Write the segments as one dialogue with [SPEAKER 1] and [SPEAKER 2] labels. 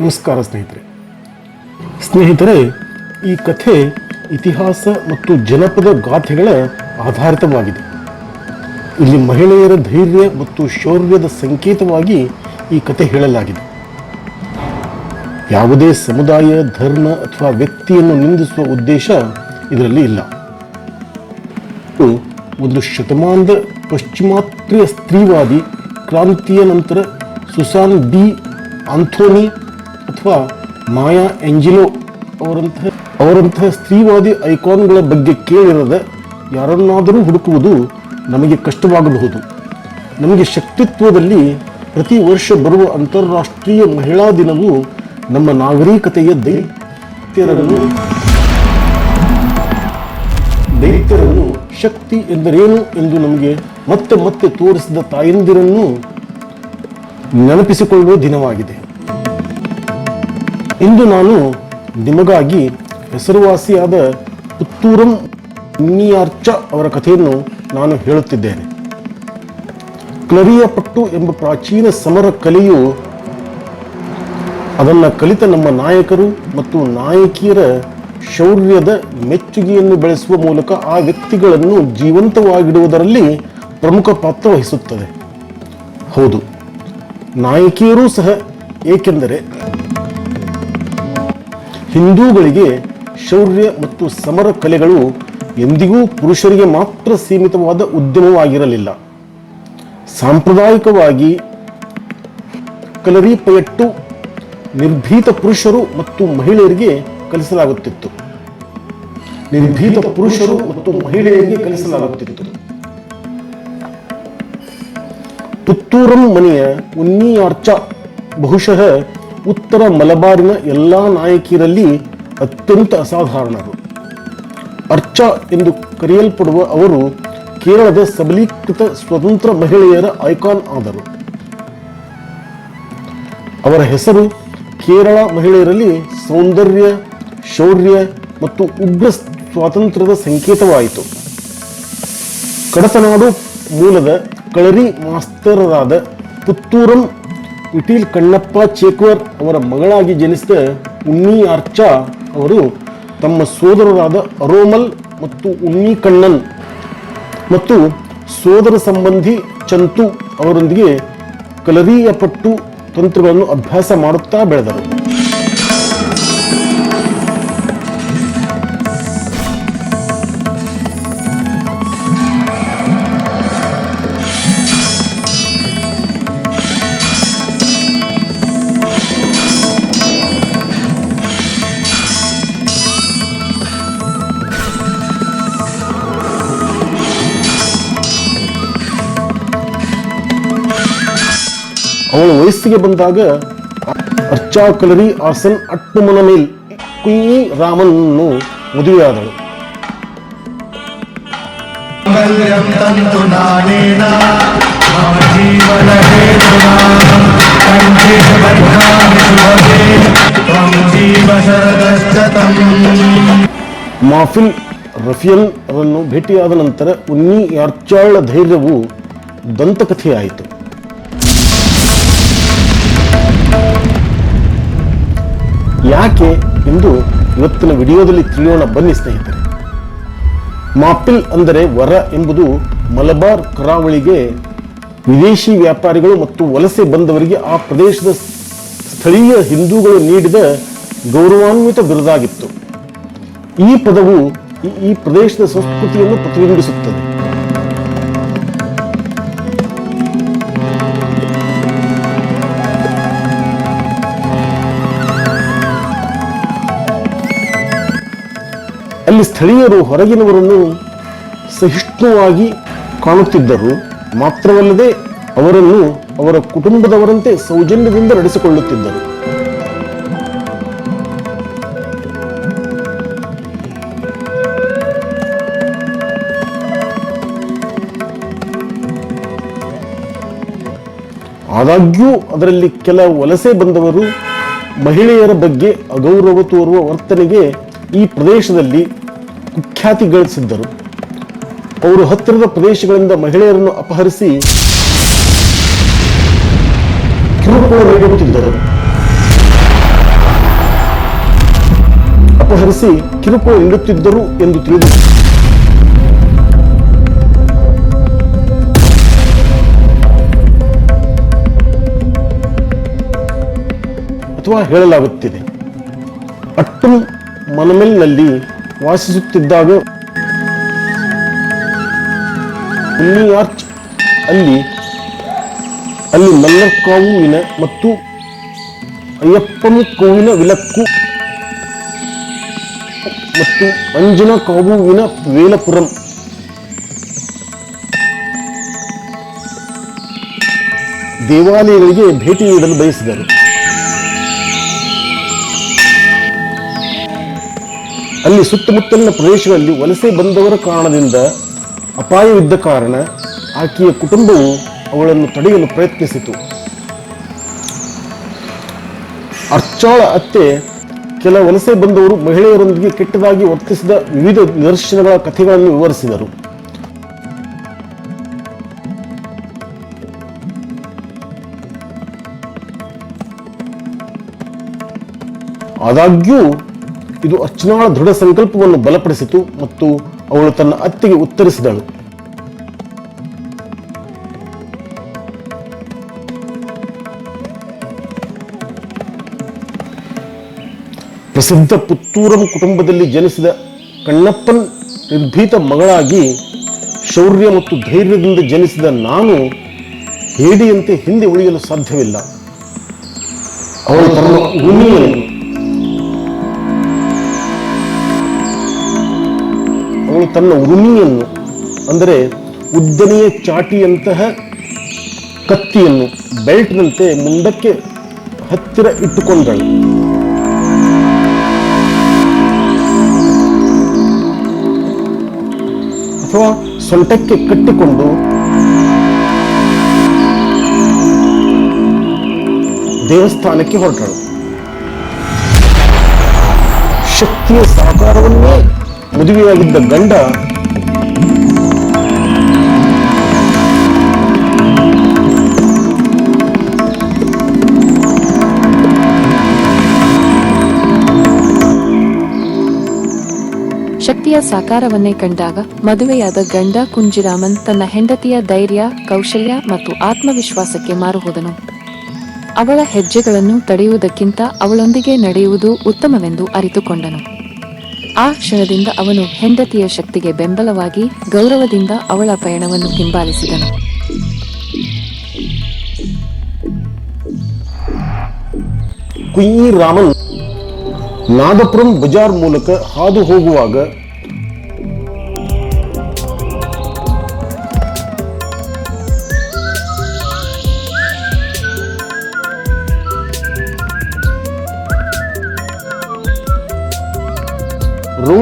[SPEAKER 1] ನಮಸ್ಕಾರ ಸ್ನೇಹಿತರೆ. ಸ್ನೇಹಿತರೆ, ಈ ಕಥೆ ಇತಿಹಾಸ ಮತ್ತು ಜನಪದ ಗಾಥೆಗಳ ಆಧಾರಿತವಾಗಿದೆ. ಇಲ್ಲಿ ಮಹಿಳೆಯರ ಧೈರ್ಯ ಮತ್ತು ಶೌರ್ಯದ ಸಂಕೇತವಾಗಿ ಈ ಕಥೆ ಹೇಳಲಾಗಿದೆ. ಯಾವುದೇ ಸಮುದಾಯ, ಧರ್ಮ ಅಥವಾ ವ್ಯಕ್ತಿಯನ್ನು ನಿಂದಿಸುವ ಉದ್ದೇಶ ಇದರಲ್ಲಿ ಇಲ್ಲ. ಒಂದು ಶತಮಾನದ ಪಶ್ಚಿಮಾತ್ಯ ಸ್ತ್ರೀವಾದಿ ಕ್ರಾಂತಿಯ ನಂತರ ಸುಸಾನ್ ಡಿ ಆಂಥೋನಿ ಅಥವಾ ಮಾಯಾ ಎಂಜಿಲೋ ಅವರಂತಹ ಅವರಂತಹ ಸ್ತ್ರೀವಾದಿ ಐಕಾನ್ಗಳ ಬಗ್ಗೆ ಕೇಳಿರದೆ ಯಾರನ್ನಾದರೂ ಹುಡುಕುವುದು ನಮಗೆ ಕಷ್ಟವಾಗಬಹುದು. ನಮಗೆ ಶಕ್ತಿತ್ವದಲ್ಲಿ ಪ್ರತಿ ವರ್ಷ ಬರುವ ಅಂತಾರಾಷ್ಟ್ರೀಯ ಮಹಿಳಾ ದಿನವು ನಮ್ಮ ನಾಗರಿಕತೆಯ ದೈತ್ಯರನ್ನು ದೈತ್ಯರನ್ನು ಶಕ್ತಿ ಎಂದರೇನು ಎಂದು ನಮಗೆ ಮತ್ತೆ ಮತ್ತೆ ತೋರಿಸಿದ ತಾಯಂದಿರನ್ನು ನೆನಪಿಸಿಕೊಳ್ಳುವ ದಿನವಾಗಿದೆ. ಇಂದು ನಾನು ನಿಮಗಾಗಿ ಹೆಸರುವಾಸಿಯಾದ ಪುತ್ತೂರಂ ಉನ್ನಿಯಾರ್ಚ ಅವರ ಕಥೆಯನ್ನು ನಾನು ಹೇಳುತ್ತಿದ್ದೇನೆ. ಕ್ಲರಿಯ ಪಟ್ಟು ಎಂಬ ಪ್ರಾಚೀನ ಸಮರ ಕಲೆಯು ಅದನ್ನು ಕಲಿತ ನಮ್ಮ ನಾಯಕರು ಮತ್ತು ನಾಯಕಿಯರ ಶೌರ್ಯದ ಮೆಚ್ಚುಗೆಯನ್ನು ಬೆಳೆಸುವ ಮೂಲಕ ಆ ವ್ಯಕ್ತಿಗಳನ್ನು ಜೀವಂತವಾಗಿಡುವುದರಲ್ಲಿ ಪ್ರಮುಖ ಪಾತ್ರ ವಹಿಸುತ್ತದೆ. ಹೌದು, ನಾಯಕಿಯರೂ ಸಹ ಏಕೆಂದರೆ ಹಿಂದೂಗಳಿಗೆ ಶೌರ್ಯ ಮತ್ತು ಸಮರ ಕಲೆಗಳು ಎಂದಿಗೂ ಪುರುಷರಿಗೆ ಮಾತ್ರ ಸೀಮಿತವಾದ ಉದ್ಯಮವಾಗಿರಲಿಲ್ಲ. ಸಾಂಪ್ರದಾಯಿಕವಾಗಿ ಕಲರಿಪಯಟ್ಟು ನಿರ್ಭೀತ ಪುರುಷರು ಮತ್ತು ಮಹಿಳೆಯರಿಗೆ ಕಲಿಸಲಾಗುತ್ತಿತ್ತು. ನಿರ್ಭೀತ ಪುರುಷರು ಮತ್ತು ಮಹಿಳೆಯರಿಗೆ ಕಲಿಸಲಾಗುತ್ತಿತ್ತು. ಪುತ್ತೂರಂ ಮನೆಯ ಉನ್ನಿಯಾರ್ಚ ಬಹುಶಃ ಉತ್ತರ ಮಲಬಾರಿನ ಎಲ್ಲಾ ನಾಯಕಿಯರಲ್ಲಿ ಅತ್ಯಂತ ಅಸಾಧಾರಣರು ಅರ್ಚ ಎಂದು ಕರೆಯಲ್ಪಡುವ ಅವರು ಕೇರಳದ ಸಬಲೀಕೃತ ಸ್ವತಂತ್ರ ಮಹಿಳೆಯರ ಐಕಾನ್ ಆದರು. ಅವರ ಹೆಸರು ಕೇರಳ ಮಹಿಳೆಯರಲ್ಲಿ ಸೌಂದರ್ಯ, ಶೌರ್ಯ ಮತ್ತು ಉಗ್ರ ಸ್ವಾತಂತ್ರ್ಯದ ಸಂಕೇತವಾಯಿತು. ಕಡತನಾಡು ಮೂಲದ ಕಳರಿ ಮಾಸ್ತರರಾದ ಪುತ್ತೂರಂ ವಿಟೀಲ್ ಕಣ್ಣಪ್ಪ ಚೇಕ್ವರ್ ಅವರ ಮಗಳಾಗಿ ಜನಿಸಿದ ಉನ್ನಿ ಅರ್ಚಾ ಅವರು ತಮ್ಮ ಸೋದರರಾದ ಅರೋಮಲ್ ಮತ್ತು ಉನ್ನಿ ಕಣ್ಣನ್ ಮತ್ತು ಸೋದರ ಸಂಬಂಧಿ ಚಂತು ಅವರೊಂದಿಗೆ ಕಲರಿಯ ಪಟ್ಟು ತಂತ್ರಗಳನ್ನು ಅಭ್ಯಾಸ ಮಾಡುತ್ತಾ ಬೆಳೆದರು. ಅವಳ ವಯಸ್ಸಿಗೆ ಬಂದಾಗ ಅರ್ಚಾ ಕಲರಿ ಆರ್ಸನ್ ಅಟ್ಟುಮನ ಮೇಲ್ ಕುಯ್ಯಿ ರಾಮನನ್ನು ಮದುವೆಯಾದಳು. ಮಾಫಿಲ್ ರಫಿಯನ್ ಅವರನ್ನು ಭೇಟಿಯಾದ ನಂತರ ಉನ್ನಿ ಅರ್ಚಾಳ ಧೈರ್ಯವು ದಂತಕಥೆಯಾಯಿತು. ಯಾಕೆ ಎಂದು ಇವತ್ತಿನ ವಿಡಿಯೋದಲ್ಲಿ ತಿಳಿಯೋಣ ಬನ್ನಿ ಸ್ನೇಹಿತರೆ. ಮಾಪಿಲ್ ಅಂದರೆ ವರ ಎಂಬುದು ಮಲಬಾರ್ ಕರಾವಳಿಗೆ ವಿದೇಶಿ ವ್ಯಾಪಾರಿಗಳು ಮತ್ತು ವಲಸೆ ಬಂದವರಿಗೆ ಆ ಪ್ರದೇಶದ ಸ್ಥಳೀಯ ಹಿಂದೂಗಳು ನೀಡಿದ ಗೌರವಾನ್ವಿತ ಬಿರುದಾಗಿತ್ತು. ಈ ಪದವು ಈ- ಪ್ರದೇಶದ ಸಂಸ್ಕೃತಿಯನ್ನು ಪ್ರತಿಬಿಂಬಿಸುತ್ತದೆ. ಅಲ್ಲಿ ಸ್ಥಳೀಯರು ಹೊರಗಿನವರನ್ನು ಸಹಿಷ್ಣುವಾಗಿ ಕಾಣುತ್ತಿದ್ದರು. ಮಾತ್ರವಲ್ಲದೆ ಅವರನ್ನು ಅವರ ಕುಟುಂಬದವರಂತೆ ಸೌಜನ್ಯದಿಂದ ನಡೆಸಿಕೊಳ್ಳುತ್ತಿದ್ದರು. ಆದಾಗ್ಯೂ ಅದರಲ್ಲಿ ಕೆಲ ವಲಸೆ ಬಂದವರು ಮಹಿಳೆಯರ ಬಗ್ಗೆ ಅಗೌರವ ತೋರುವ ವರ್ತನೆಗೆ ಈ ಪ್ರದೇಶದಲ್ಲಿ ಕುಖ್ಯಾತಿ ಗಳಿಸಿದ್ದರು. ಅವರು ಹತ್ತಿರದ ಪ್ರದೇಶಗಳಿಂದ ಮಹಿಳೆಯರನ್ನು ಅಪಹರಿಸಿ ಕಿರುಕುಳ ನೀಡುತ್ತಿದ್ದರು ಅಪಹರಿಸಿ ಕಿರುಕುಳ ನೀಡುತ್ತಿದ್ದರು ಎಂದು ತಿಳಿದು ಅಥವಾ ಹೇಳಲಾಗುತ್ತಿದೆ. ಅಟ್ಟು ಮನಮೆಲ್ನಲ್ಲಿ ವಾಸಿಸುತ್ತಿದ್ದಾಗ ಆರ್ಚ್ ಅಲ್ಲಿ ಅಲ್ಲಿ ಮಲ್ಲಕ್ಕಾವುವಿನ ಮತ್ತು ಅಯ್ಯಪ್ಪನ ಕೋವಿನ ವಿಲಕ್ಕು ಮತ್ತು ಅಂಜನ ಕಾವುವಿನ ವೇಲಪುರಂ. ದೇವಾಲಯಗಳಿಗೆ ಭೇಟಿ ನೀಡಲು ಬಯಸಿದರು. ಅಲ್ಲಿ ಸುತ್ತಮುತ್ತಲಿನ ಪ್ರದೇಶಗಳಲ್ಲಿ ವಲಸೆ ಬಂದವರ ಕಾರಣದಿಂದ ಅಪಾಯವಿದ್ದ ಕಾರಣ ಆಕೆಯ ಕುಟುಂಬವು ಅವಳನ್ನು ತಡೆಯಲು ಪ್ರಯತ್ನಿಸಿತು. ಅರ್ಚಾಳ ಅತ್ತೆ ಕೆಲ ವಲಸೆ ಬಂದವರು ಮಹಿಳೆಯರೊಂದಿಗೆ ಕೆಟ್ಟದಾಗಿ ವರ್ತಿಸಿದ ವಿವಿಧ ನಿದರ್ಶನಗಳ ಕಥೆಗಳನ್ನು ವಿವರಿಸಿದರು. ಆದಾಗ್ಯೂ ಇದು ಅರ್ಚನಾಳ ದೃಢ ಸಂಕಲ್ಪವನ್ನು ಬಲಪಡಿಸಿತು ಮತ್ತು ಅವಳು ತನ್ನ ಅತ್ತೆಗೆ ಉತ್ತರಿಸಿದಳು. ಪ್ರಸಿದ್ಧ ಪುತ್ತೂರಂ ಕುಟುಂಬದಲ್ಲಿ ಜನಿಸಿದ ಕಣ್ಣಪ್ಪನ್ ನಿರ್ಭೀತ ಮಗಳಾಗಿ ಶೌರ್ಯ ಮತ್ತು ಧೈರ್ಯದಿಂದ ಜನಿಸಿದ ನಾನು ಹೇಡಿಯಂತೆ ಹಿಂದೆ ಉಳಿಯಲು ಸಾಧ್ಯವಿಲ್ಲ. ಅವಳು ತನ್ನ ಉಣಿಯನ್ನು ಅವಳು ತನ್ನ ಉರುಮಿಯನ್ನು, ಅಂದರೆ ಉದ್ದನೆಯ ಚಾಟಿಯಂತಹ ಕತ್ತಿಯನ್ನು ಬೆಲ್ಟ್ನಂತೆ ಮುಂದಕ್ಕೆ ಹತ್ತಿರ ಇಟ್ಟುಕೊಂಡಳು. ಅಥವಾ ಸೊಂಟಕ್ಕೆ ಕಟ್ಟಿಕೊಂಡು ದೇವಸ್ಥಾನಕ್ಕೆ ಹೊರಟಳು. ಶಕ್ತಿಯ ಸಾಕಾರವನ್ನೇ ಮದುವೆಯಾಗಿದ್ದ ಗಂಡ
[SPEAKER 2] ಶಕ್ತಿಯ ಸಾಕಾರವನ್ನೇ ಕಂಡಾಗ ಮದುವೆಯಾದ ಗಂಡ ಕುಂಜಿರಾಮನ್ ತನ್ನ ಹೆಂಡತಿಯ ಧೈರ್ಯ, ಕೌಶಲ್ಯ ಮತ್ತು ಆತ್ಮವಿಶ್ವಾಸಕ್ಕೆ ಮಾರುಹೋದನು ಅವಳ ಹೆಜ್ಜೆಗಳನ್ನು ತಡೆಯುವುದಕ್ಕಿಂತ ಅವಳೊಂದಿಗೆ ನಡೆಯುವುದು ಉತ್ತಮವೆಂದು ಅರಿತುಕೊಂಡನು. ಆ ಕ್ಷಣದಿಂದ ಅವನು ಹೆಂಡತಿಯ ಶಕ್ತಿಗೆ ಬೆಂಬಲವಾಗಿ ಗೌರವದಿಂದ ಅವಳ ಪಯಣವನ್ನು ಹಿಂಬಾಲಿಸಿದನು.
[SPEAKER 1] ಕುಯ್ಯಿ ರಾಮನ್ ನಾಗಪುರಂ ಬಜಾರ್ ಮೂಲಕ ಹಾದು ಹೋಗುವಾಗ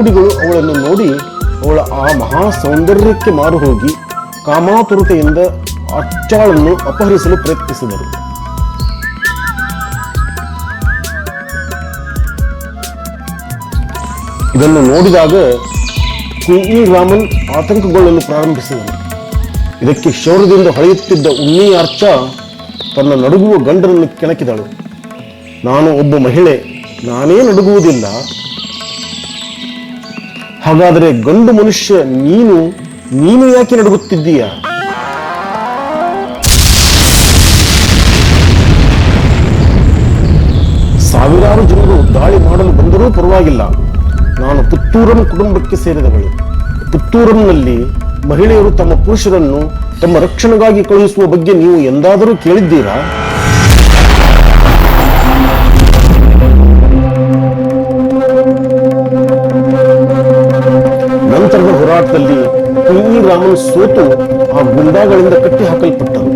[SPEAKER 1] ರೌಡಿಗಳು ಅವಳನ್ನು ನೋಡಿ ಅವಳ ಆ ಮಹಾ ಸೌಂದರ್ಯಕ್ಕೆ ಮಾರು ಹೋಗಿ ಕಾಮಾತುರತೆಯಿಂದ ಅಚ್ಚಾಳನ್ನು ಅಪಹರಿಸಲು ಪ್ರಯತ್ನಿಸಿದರು. ಇದನ್ನು ನೋಡಿದಾಗ ಕುಯಿ ರಾಮನ್ ಆತಂಕಗೊಳ್ಳಲು ಪ್ರಾರಂಭಿಸಿದನು. ಇದಕ್ಕೆ ಶೌರ್ಯದಿಂದ ಹೊಳೆಯುತ್ತಿದ್ದ ಉಣ್ಣಿ ಅರ್ಚ ತನ್ನ ನಡುಗುವ ಗಂಡನನ್ನು ಕೆಣಕಿದಳು. ನಾನು ಒಬ್ಬ ಮಹಿಳೆ, ನಾನೇ ನಡುಗುವುದಿಲ್ಲ. ಹಾಗಾದರೆ ಗಂಡು ಮನುಷ್ಯ ನೀನು ನೀನು ಯಾಕೆ ನಡುಗುತ್ತಿದ್ದೀಯ? ಸಾವಿರಾರು ಜನರು ದಾಳಿ ಮಾಡಲು ಬಂದರೂ ಪರವಾಗಿಲ್ಲ. ನಾನು ಪುತ್ತೂರಂ ಕುಟುಂಬಕ್ಕೆ ಸೇರಿದವಳು. ಪುತ್ತೂರಂನಲ್ಲಿ ಮಹಿಳೆಯರು ತಮ್ಮ ಪುರುಷರನ್ನು ತಮ್ಮ ರಕ್ಷಣೆಗಾಗಿ ಕಳುಹಿಸುವ ಬಗ್ಗೆ ನೀವು ಎಂದಾದರೂ ಕೇಳಿದ್ದೀರಾ? ಹೋರಾಟದಲ್ಲಿ ಕುಯಿ ರಾಮನ್ ಸೋತು ಆ ಗುಂಡಾಗಳಿಂದ ಕಟ್ಟಿ ಹಾಕಲ್ಪಟ್ಟರು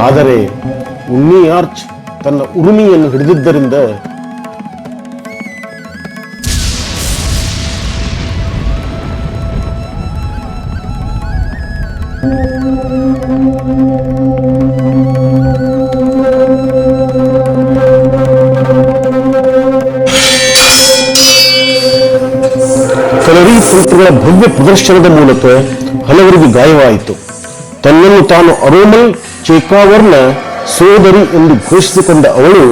[SPEAKER 1] ಆದರೆ ಉಣ್ಣಿ ಆರ್ಚ್ ತನ್ನ ಉರುಮಿಯನ್ನು ಹಿಡಿದಿದ್ದರಿಂದ ಕಲರಿ ತಂತ್ರಗಳ ಭವ್ಯ ಪ್ರದರ್ಶನದ ಮೂಲಕ ಹಲವರಿಗೆ ಗಾಯವಾಯಿತು. ತನ್ನನ್ನು ತಾನು ಅರೋಮಲ್ ಚೇಕಾವರ್ನ ಸೋದರಿ ಎಂದು ಘೋಷಿಸಿಕೊಂಡ ಅವಳು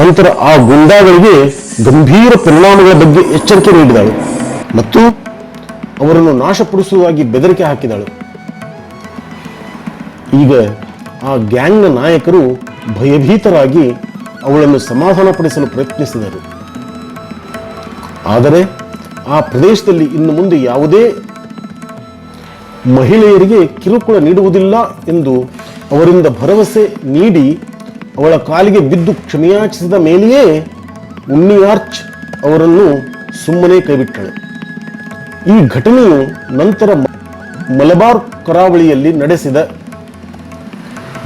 [SPEAKER 1] ನಂತರ ಆ ಗುಂಡಾಗಳಿಗೆ ಗಂಭೀರ ಪರಿಣಾಮಗಳ ಬಗ್ಗೆ ಎಚ್ಚರಿಕೆ ನೀಡಿದಳು ಮತ್ತು ಅವರನ್ನು ನಾಶಪಡಿಸುವಾಗಿ ಬೆದರಿಕೆ ಹಾಕಿದಳು. ಈಗ ಆ ಗ್ಯಾಂಗ್ನ ನಾಯಕರು ಭಯಭೀತರಾಗಿ ಅವಳನ್ನು ಸಮಾಧಾನಪಡಿಸಲು ಪ್ರಯತ್ನಿಸಿದರು. ಆದರೆ ಆ ಪ್ರದೇಶದಲ್ಲಿ ಇನ್ನು ಮುಂದೆ ಯಾವುದೇ ಮಹಿಳೆಯರಿಗೆ ಕಿರುಕುಳ ನೀಡುವುದಿಲ್ಲ ಎಂದು ಅವರಿಂದ ಭರವಸೆ ನೀಡಿ ಅವಳ ಕಾಲಿಗೆ ಬಿದ್ದು ಕ್ಷಮೆಯಾಚಿಸಿದ ಮೇಲೆಯೇ ಉನ್ನಿಯಾರ್ಚ್ ಅವರನ್ನು ಸುಮ್ಮನೆ ಕೈಬಿಟ್ಟಳು. ಈ ಘಟನೆಯು ನಂತರ ಮಲಬಾರ್ ಕರಾವಳಿಯಲ್ಲಿ ನಡೆಸಿದ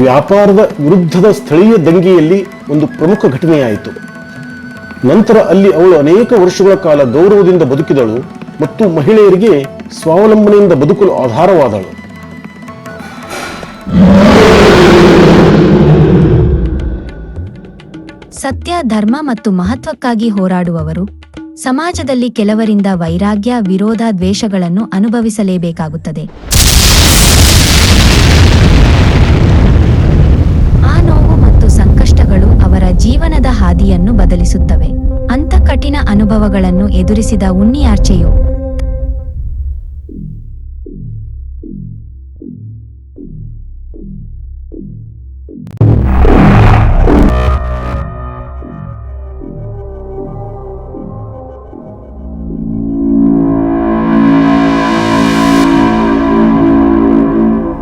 [SPEAKER 1] ವ್ಯಾಪಾರದ ವಿರುದ್ಧದ ಸ್ಥಳೀಯ ದಂಗೆಯಲ್ಲಿ ಒಂದು ಪ್ರಮುಖ ಘಟನೆಯಾಯಿತು. ನಂತರ ಅಲ್ಲಿ ಅವಳು ಅನೇಕ ವರ್ಷಗಳ ಕಾಲ ಗೌರವದಿಂದ ಬದುಕಿದಳು ಮತ್ತು ಮಹಿಳೆಯರಿಗೆ ಸ್ವಾವಲಂಬನೆಯಿಂದ ಬದುಕಲು ಆಧಾರವಾದಳು.
[SPEAKER 3] ಸತ್ಯ, ಧರ್ಮ ಮತ್ತು ಮಹತ್ವಕ್ಕಾಗಿ ಹೋರಾಡುವವರು ಸಮಾಜದಲ್ಲಿ ಕೆಲವರಿಂದ ವೈರಾಗ್ಯ, ವಿರೋಧ, ದ್ವೇಷಗಳನ್ನು ಅನುಭವಿಸಲೇಬೇಕಾಗುತ್ತದೆ. ಅನುಭವಗಳನ್ನು ಎದುರಿಸಿದ ಉನ್ನಿಯಾರ್ಚೆಯು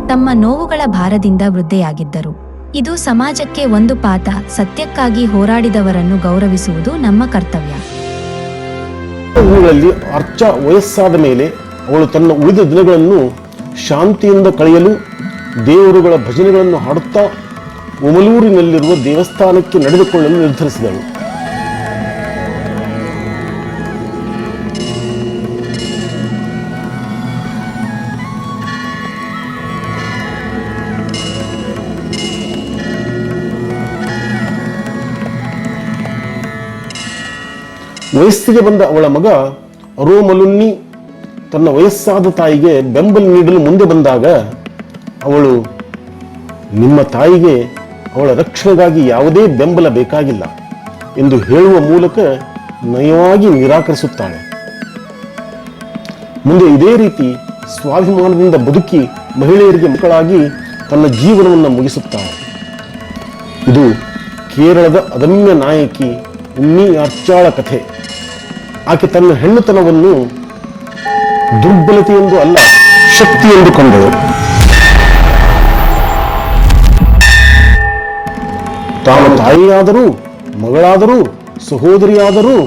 [SPEAKER 3] ತಮ್ಮ ನೋವುಗಳ ಭಾರದಿಂದ ವೃದ್ಧೆಯಾಗಿದ್ದರು. ಇದು ಸಮಾಜಕ್ಕೆ ಒಂದು ಪಾಠ ಸತ್ಯಕ್ಕಾಗಿ ಹೋರಾಡಿದವರನ್ನು ಗೌರವಿಸುವುದು ನಮ್ಮ ಕರ್ತವ್ಯ.
[SPEAKER 1] ದಿನಗಳಲ್ಲಿ ಅರ್ಚ ವಯಸ್ಸಾದ ಮೇಲೆ ಅವಳು ತನ್ನ ಉಳಿದ ದಿನಗಳನ್ನು ಶಾಂತಿಯಿಂದ ಕಳೆಯಲು, ದೇವರುಗಳ ಭಜನೆಗಳನ್ನು ಹಾಡುತ್ತಾ ಉಮಲೂರಿನಲ್ಲಿರುವ ದೇವಸ್ಥಾನಕ್ಕೆ ನಡೆದುಕೊಳ್ಳಲು ನಿರ್ಧರಿಸಿದಳು. ವಯಸ್ಸಿಗೆ ಬಂದ ಅವಳ ಮಗ ಅರೋಮಲುನ್ನಿ ತನ್ನ ವಯಸ್ಸಾದ ತಾಯಿಗೆ ಬೆಂಬಲ ನೀಡಲು ಮುಂದೆ ಬಂದಾಗ ಅವಳು ನಿಮ್ಮ ತಾಯಿಗೆ ಅವಳ ರಕ್ಷಣೆಗಾಗಿ ಯಾವುದೇ ಬೆಂಬಲ ಬೇಕಾಗಿಲ್ಲ ಎಂದು ಹೇಳುವ ಮೂಲಕ ನಯವಾಗಿ ನಿರಾಕರಿಸುತ್ತಾಳೆ. ಮುಂದೆ ಇದೇ ರೀತಿ ಸ್ವಾಭಿಮಾನದಿಂದ ಬದುಕಿ ಮಹಿಳೆಯರಿಗೆ ಮಕ್ಕಳಾಗಿ ತನ್ನ ಜೀವನವನ್ನು ಮುಗಿಸುತ್ತಾಳೆ. ಇದು ಕೇರಳದ ಅದಮ್ಯ ನಾಯಕಿ ಉಮ್ಮಿ ಅರ್ಚಾಳ ಕಥೆ. ಆಕೆ ತನ್ನ ಹೆಣ್ಣುತನವನ್ನು ದುರ್ಬಲತೆಯೆಂದು ಅಲ್ಲ, ಶಕ್ತಿ ಎಂದು ಕಂಡಳು ತಾನು ತಾಯಿಯಾದರೂ, ಮಗಳಾದರೂ, ಸಹೋದರಿಯಾದರೂ,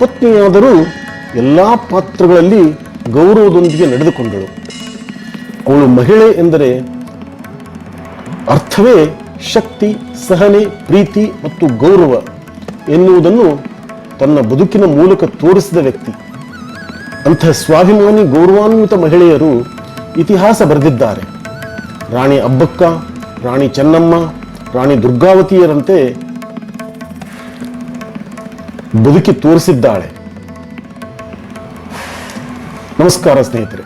[SPEAKER 1] ಪತ್ನಿಯಾದರೂ ಎಲ್ಲ ಪಾತ್ರಗಳಲ್ಲಿ ಗೌರವದೊಂದಿಗೆ ನಡೆದುಕೊಂಡಳು. ಅವಳು ಮಹಿಳೆ ಎಂದರೆ ಅರ್ಥವೇ ಶಕ್ತಿ, ಸಹನೆ, ಪ್ರೀತಿ ಮತ್ತು ಗೌರವ ಎನ್ನುವುದನ್ನು ತನ್ನ ಬದುಕಿನ ಮೂಲಕ ತೋರಿಸಿದ ವ್ಯಕ್ತಿ. ಅಂಥ ಸ್ವಾಭಿಮಾನಿ ಗೌರವಾನ್ವಿತ ಮಹಿಳೆಯರು ಇತಿಹಾಸ ಬರೆದಿದ್ದಾರೆ. ರಾಣಿ ಅಬ್ಬಕ್ಕ, ರಾಣಿ ಚೆನ್ನಮ್ಮ, ರಾಣಿ ದುರ್ಗಾವತಿಯರಂತೆ ಬದುಕಿ ತೋರಿಸಿದ್ದಾಳೆ. ನಮಸ್ಕಾರ ಸ್ನೇಹಿತರೆ.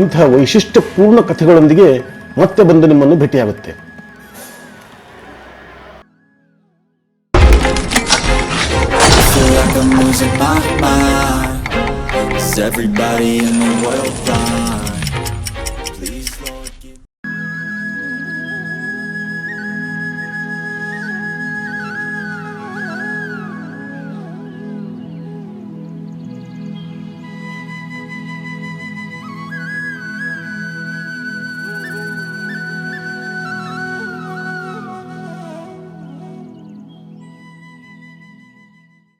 [SPEAKER 1] ಇಂತಹ ವೈಶಿಷ್ಟ್ಯಪೂರ್ಣ ಕಥೆಗಳೊಂದಿಗೆ ಮತ್ತೆ ಬಂದು ನಿಮ್ಮನ್ನು ಭೇಟಿಯಾಗುತ್ತೆ.
[SPEAKER 4] Everybody in the world blind?